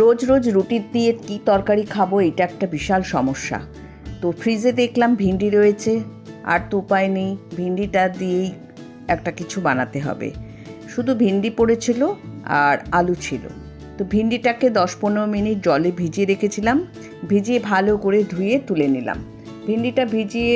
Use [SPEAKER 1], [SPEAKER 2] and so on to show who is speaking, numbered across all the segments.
[SPEAKER 1] রোজ রোজ রুটি দিয়ে কী তরকারি খাব, এটা একটা বিশাল সমস্যা। তো ফ্রিজে দেখলাম ভিন্ডি রয়েছে, আর তো উপায় নেই, ভিন্ডিটা দিয়েই একটা কিছু বানাতে হবে। শুধু ভিন্ডি পড়েছিল আর আলু ছিল। তো ভিন্ডিটাকে দশ পনেরো মিনিট জলে ভিজিয়ে রেখেছিলাম, ভিজিয়ে ভালো করে ধুয়ে তুলে নিলাম। ভিন্ডিটা ভিজিয়ে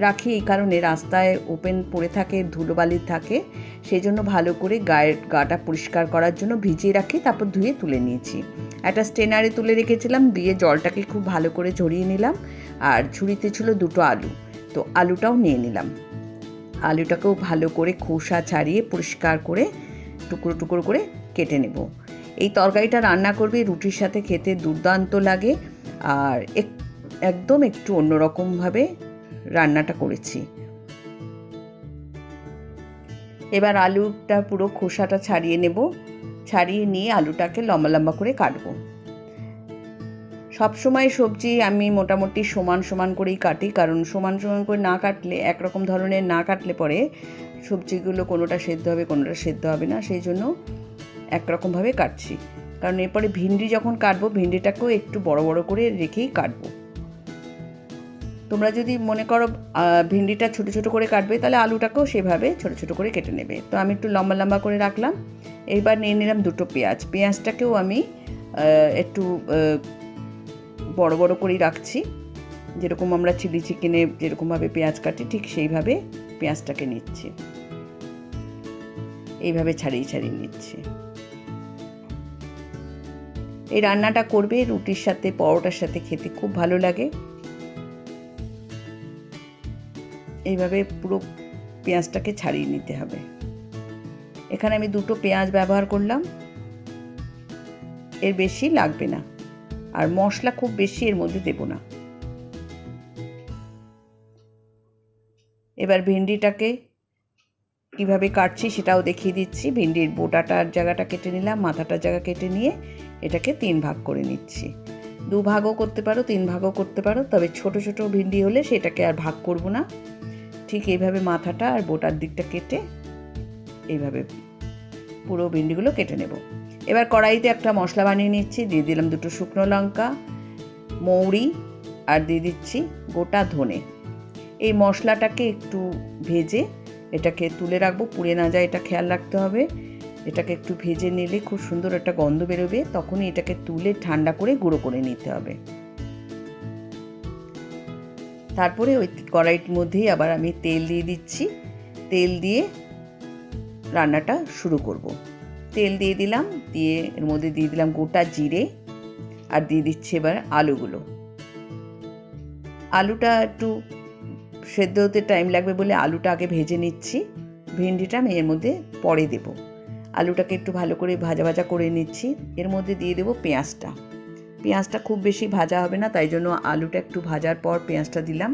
[SPEAKER 1] রাখি এই কারণে রাস্তায় ওপেন পড়ে থাকে, ধুলোবালি থাকে। সেই জন্য ভালো করে গায়ের গাটা পরিষ্কার করার জন্য ভিজিয়ে রাখি, তারপর ধুয়ে তুলে নিয়েছি। একটা স্টেনারে তুলে রেখেছিলাম, দিয়ে জলটাকে খুব ভালো করে ঝরিয়ে নিলাম। আর ঝুড়িতে ছিল দুটো আলু, তো আলুটাও নিয়ে নিলাম। আলুটাকেও ভালো করে খোসা ছাড়িয়ে পরিষ্কার করে, টুকরো টুকরো করে কেটে নেব। এই তরকারিটা রান্না করবে, রুটির সাথে খেতে দুর্দান্ত লাগে। আর এক, একদম একটু অন্যরকমভাবে রান্নাটা করেছি। এবার আলুটা পুরো খোসাটা ছাড়িয়ে নেব। ছাড়িয়ে নিয়ে আলুটাকে লম্বা লম্বা করে কাটবো। সবসময় সবজি আমি মোটামুটি সমান সমান করেই কাটি, কারণ সমান সমান করে না কাটলে, একরকম ধরনের না কাটলে পরে সবজিগুলো কোনোটা সেদ্ধ হবে, কোনোটা সেদ্ধ হবে না, সেই জন্য একরকমভাবে কাটছি। কারণ এরপরে ভিন্ডি যখন কাটবো, ভিন্ডিটাকেও একটু বড় বড় করে রেখেই কাটবো। তোমরা যদি মনে করো ভিন্ডিটা ছোট ছোট করে কাটবে, তাহলে আলুটাকেও সেভাবে ছোট ছোট করে কেটে নেবে। তো আমি একটু লম্বা লম্বা করে রাখলাম। এইবার নিয়ে নিলাম দুটো পেঁয়াজ। পেঁয়াজটাকেও আমি একটু বড় বড় করেই রাখছি। যেরকম আমরা চিলি চিকেনে যেরকমভাবে পেঁয়াজ কাটি, ঠিক সেইভাবে পেঁয়াজটাকে নিচ্ছি। এইভাবে ছাড়িয়ে ছাড়িয়ে নিচ্ছি। এই রান্নাটা করবে রুটির সাথে, পরোটার সাথে খেতে খুব ভালো লাগে। এইভাবে পুরো পেঁয়াজটাকে ছাড়িয়ে নিতে হবে। এখানে আমি দুটো পেঁয়াজ ব্যবহার করলাম। এর বেশি লাগবে না। আর মশলা খুব বেশি এর মধ্যে দেব না। এবার ভেন্ডিটাকে কীভাবে কাটছি সেটাও দেখিয়ে দিচ্ছি। ভেন্ডির বোটাটার জায়গাটা কেটে নিলাম, মাথাটার জায়গা কেটে নিয়ে এটাকে তিন ভাগ করে নিচ্ছি। দু ভাগও করতে পারো, তিন ভাগও করতে পারো, তবে ছোট ছোট ভিন্ডি হলে সেটাকে আর ভাগ করব না। ঠিক এইভাবে মাথাটা আর বোটার দিকটা কেটে এইভাবে পুরো ভিন্ডিগুলো কেটে নেব। এবার কড়াইতে একটা মশলা বানিয়ে নিচ্ছি, দিয়ে দিলাম দুটো শুকনো লঙ্কা, মৌরি আর দিয়ে দিচ্ছি গোটা ধনে। এই মশলাটাকে একটু ভেজে এটাকে তুলে রাখব, পুড়ে না যায় এটা খেয়াল রাখতে হবে। এটাকে একটু ভেজে নিলে খুব সুন্দর একটা গন্ধ বেরোবে, তখনই এটাকে তুলে ঠান্ডা করে গুঁড়ো করে নিতে হবে। তারপরে ওই কড়াইটির মধ্যেই আবার আমি তেল দিয়ে দিচ্ছি। তেল দিয়ে রান্নাটা শুরু করব। তেল দিয়ে দিলাম, দিয়ে এর মধ্যে দিয়ে দিলাম গোটা জিরে আর দিয়ে দিচ্ছি এবার আলুগুলো। আলুটা একটু সেদ্ধ হতে টাইম লাগবে বলে আলুটা আগে ভেজে নিচ্ছি। ভেন্ডিটা আমি এর মধ্যে পরে দেব। আলুটাকে একটু ভালো করে ভাজা ভাজা করে নিচ্ছি। এর মধ্যে দিয়ে দেবো পেঁয়াজটা। পেঁয়াজটা খুব বেশি ভাজা হবে না, তাই জন্য আলুটা একটু ভাজার পর পেঁয়াজটা দিলাম।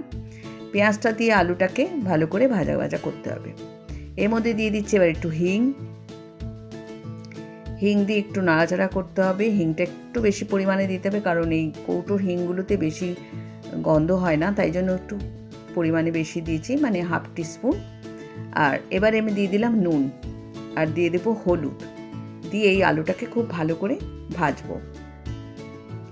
[SPEAKER 1] পেঁয়াজটা দিয়ে আলুটাকে ভালো করে ভাজা ভাজা করতে হবে। এর মধ্যে দিয়ে দিচ্ছি এবার একটু হিং। হিং দিয়ে একটু নাড়াচাড়া করতে হবে। হিংটা একটু বেশি পরিমাণে দিতে হবে, কারণ এই কৌটোর হিংগুলোতে বেশি গন্ধ হয় না, তাই জন্য একটু পরিমাণে বেশি দিয়েছি মানে হাফ টিস্পুন। আর এবারে আমি দিয়ে দিলাম নুন, আর দিয়ে দেবো হলুদ। দিয়ে এই আলুটাকে খুব ভালো করে ভাজবো।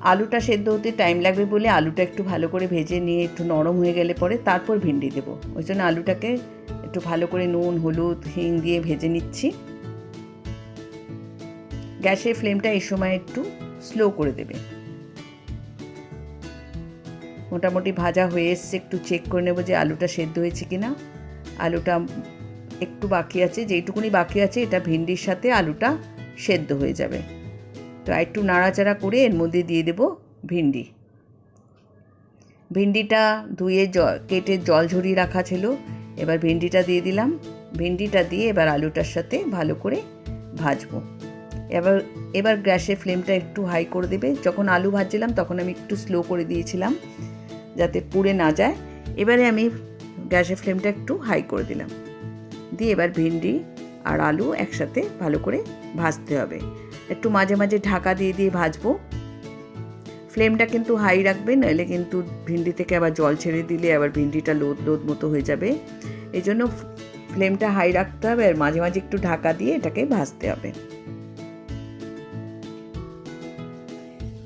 [SPEAKER 1] আলুটা সেদ্ধ হতে টাইম লাগবে বলে আলুটা একটু ভালো করে ভেজে নিয়ে একটু নরম হয়ে গেলে পরে তারপর ভিন্ডি দেবো। ওই জন্য আলুটাকে একটু ভালো করে নুন, হলুদ, হিং দিয়ে ভেজে নিচ্ছি। গ্যাসের ফ্লেমটা এই সময় একটু স্লো করে দেবে। মোটামুটি ভাজা হয়ে এসছে, একটু চেক করে নেব যে আলুটা সেদ্ধ হয়েছে কি না আলুটা একটু বাকি আছে, যেইটুকুনি বাকি আছে, এটা ভিন্ডির সাথে আলুটা সেদ্ধ হয়ে যাবে। তো একটু নাড়াচাড়া করে এর মধ্যে দিয়ে দেবো ভিন্ডি। ভিন্ডিটা ধুয়ে জ, কেটে জল ঝরিয়ে রাখা ছিল। এবার ভিন্ডিটা দিয়ে দিলাম। ভিন্ডিটা দিয়ে এবার আলুটার সাথে ভালো করে ভাজবো। এবার এবার গ্যাসের ফ্লেমটা একটু হাই করে দেবে। যখন আলু ভাজছিলাম তখন আমি একটু স্লো করে দিয়েছিলাম যাতে পুড়ে না যায়। এবারে আমি গ্যাসের ফ্লেমটা একটু হাই করে দিলাম। দিয়ে এবার ভিন্ডি আর আলু একসাথে ভালো করে ভাজতে হবে। একটু মাঝে মাঝে ঢাকা দিয়ে দিয়ে ভাজবো। ফ্লেমটা কিন্তু হাই রাখবে নাহলে কিন্তু ভিন্ডি থেকে আবার জল ছেড়ে দিলে আবার ভিন্ডিটা লোদ লোদ মতো হয়ে যাবে। এই জন্য ফ্লেমটা হাই রাখতে হবে আর মাঝে মাঝে একটু ঢাকা দিয়ে এটাকে ভাজতে হবে।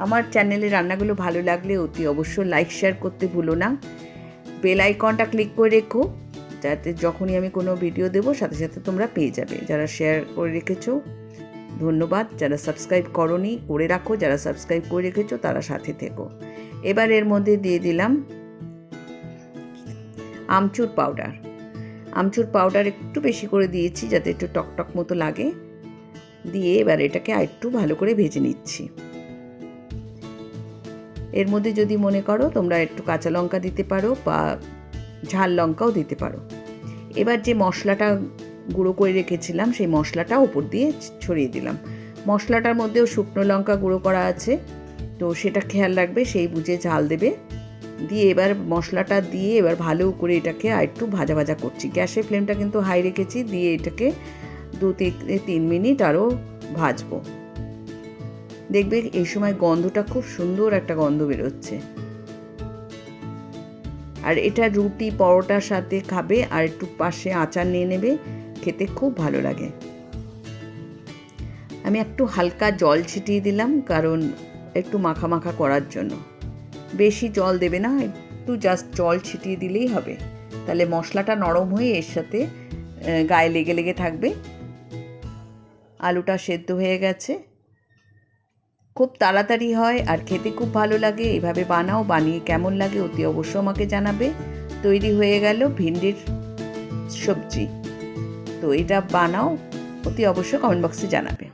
[SPEAKER 1] আমার চ্যানেলে রান্নাগুলো ভালো লাগলে অতি অবশ্য লাইক শেয়ার করতে ভুলো না। বেল আইকনটা ক্লিক করে রেখো, যাতে যখনই আমি কোনো ভিডিও দেবো, সাথে সাথে তোমরা পেয়ে যাবে। যারা শেয়ার করে রেখেছো ধন্যবাদ। যারা সাবস্ক্রাইব করনি, করে রাখো। যারা সাবস্ক্রাইব করে রেখেছো, তারা সাথে থেকো। এবার এর মধ্যে দিয়ে দিলাম আমচুর পাউডার আমচুর পাউডার একটু বেশি করে দিয়েছি, যাতে একটু টকটক মতো লাগে। দিয়ে এবার এটাকে একটু ভালো করে ভেজে নিচ্ছি। এর মধ্যে যদি মনে করো, তোমরা একটু কাঁচা লঙ্কা দিতে পারো বা ঝাল লঙ্কাও দিতে পারো। এবার যে মশলাটা গুঁড়ো করে রেখেছিলাম, সেই মশলাটা ওপর দিয়ে ছড়িয়ে দিলাম। মশলাটার মধ্যেও শুকনো লঙ্কা গুঁড়ো করা আছে, তো সেটা খেয়াল রাখবে, সেই বুঝে ঝাল দেবে। দিয়ে এবার মশলাটা দিয়ে এবার ভালো করে এটাকে আর একটু ভাজা ভাজা করছি। গ্যাসের ফ্লেমটা কিন্তু হাই রেখেছি, দিয়ে এটাকে দু থেকে তিন মিনিট আরও ভাজবো। দেখবে এই সময় গন্ধটা খুব সুন্দর একটা গন্ধ বেরোচ্ছে। আর এটা রুটি, পরোটার সাথে খাবে, আর একটু পাশে আচার নিয়ে নেবে। খেতে খুব ভালো লাগে। আমি একটু হালকা জল ছিটিয়ে দিলাম কারণ একটু মাখা মাখা করার জন্য। বেশি জল দেবে না, একটু জাস্ট জল ছিটিয়ে দিলেই হবে। তাহলে মশলাটা নরম হয়ে এর সাথে গায়ে লেগে লেগে থাকবে। আলুটা সেদ্ধ হয়ে গেছে। খুব তাড়াতাড়ি হয় আর খেতে খুব ভালো লাগে। এভাবে বানাও, বানিয়ে কেমন লাগে অতি অবশ্য আমাকে জানাবে। তৈরি হয়ে গেল ভিন্ডির সবজি। তো এটা বানাও অতি অবশ্যই কমেন্ট বক্সে জানাবে।